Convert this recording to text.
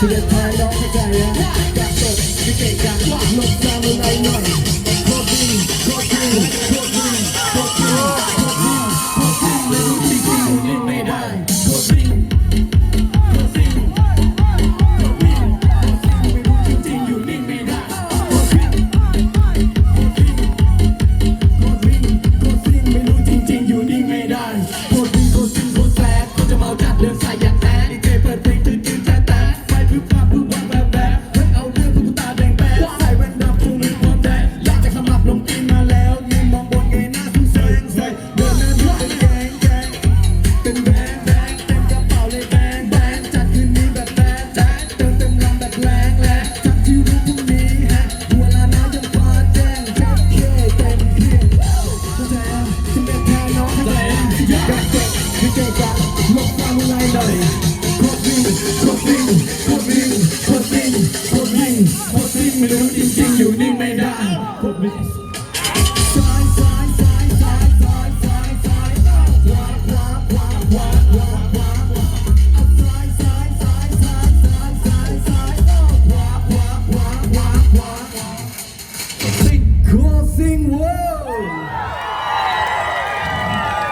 สุดท้ายน้องเข้าใจอะอยากตกไม่เก่งกันลบตามมึงไอ้หน่อยโคตรดีโคตรดีโคตรดีโคตรดีโคตรดีโคตรดีไม่รู้จริงๆอยู่นิ่ไม่ได้โคตรดีโคตรดีโคตรดีโคตรดีไม่รู้จริงๆอยู่นิ่ไม่ได้โคตรดีโคตรดีโคตรดีไม่รู้จริงๆอยู่นิ่ไม่ได้โคตรดีโคตรดีโคตรแซดก็จะเมาจัดเดินใส่อย่างแอ เป็นแบงแบงเต็มกระเป๋าเลยแบงแบงจัดคืนนี้แบบแบงแจ๊ดเติมเต็มลำแบบแรงแรงจัดที่รู้พรุ่งนี้ฮะหัวลาน้ำยังฟ้าแจ้งแจ็คเท่เต็มเพียงเข้าใจอะที่แม่แพ้น้องเข้าใจอะอยากเจ็บไม่เจ็บกะลบฟังไงหน่อยโคตรวิ่งโคตรวิ่งโคตรวิ่งโคตรวิ่งโคตรวิ่งโคตรวิ่งไม่รู้จริงๆอยู่นิ่งไม่ได้โคตรวิ่ง Crossing World!